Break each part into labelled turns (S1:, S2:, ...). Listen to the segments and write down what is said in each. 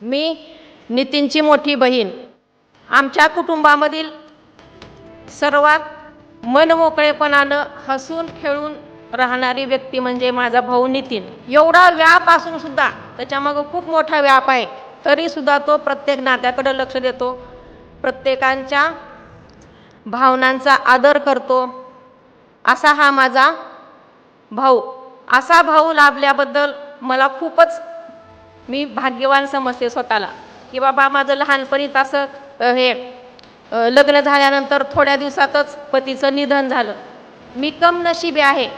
S1: मी नितीनची मोठी बहीण. आमच्या कुटुंबामधील सर्वात मनमोकळेपणानं हसून खेळून राहणारी व्यक्ती म्हणजे माझा भाऊ नितीन. एवढा व्याप असून सुद्धा त्याच्यामागं खूप मोठा व्याप आहे तरीसुद्धा तो प्रत्येक नात्याकडे लक्ष देतो प्रत्येकांच्या भावनांचा आदर करतो. असा हा माझा भाऊ. असा भाऊ लाभल्याबद्दल मला खूपच मी भाग्यवान समजते स्वतःला. की बाबा माझं लहानपणीच असं हे लग्न झाल्यानंतर थोड्या दिवसातच पतीचं निधन झालं. मी कम नशिबी आहे.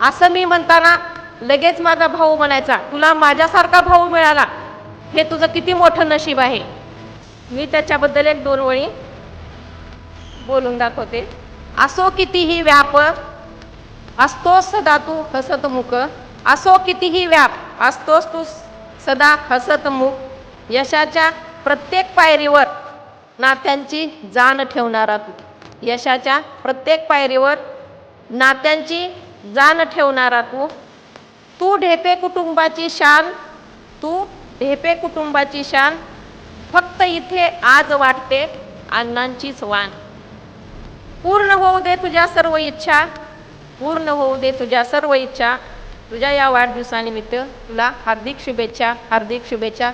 S1: असं मी म्हणताना लगेच माझा भाऊ म्हणायचा तुला माझ्यासारखा भाऊ मिळाला. हे तुझं किती मोठं नशीब आहे. मी त्याच्याबद्दल एक दोन वळी बोलून दाखवते. असो कितीही व्याप असतोस सदा तू हसतमुख. असो कितीही व्याप असतोस तू सदा हसतमुख यशाच्या प्रत्येक पायरीवर नात्यांची जाण ठेवणारा तू यशाच्या प्रत्येक पायरीवर नात्यांची जाण ठेवणारा तू तू ढेपे कुटुंबाची शान तू ढेपे कुटुंबाची शान. फक्त इथे आज वाटते अण्णांचीच वाण. पूर्ण होऊ दे तुझ्या सर्व इच्छा पूर्ण होऊ दे तुझ्या सर्व इच्छा. तुझ्या या वाढदिवसानिमित्त तुला हार्दिक शुभेच्छा हार्दिक शुभेच्छा.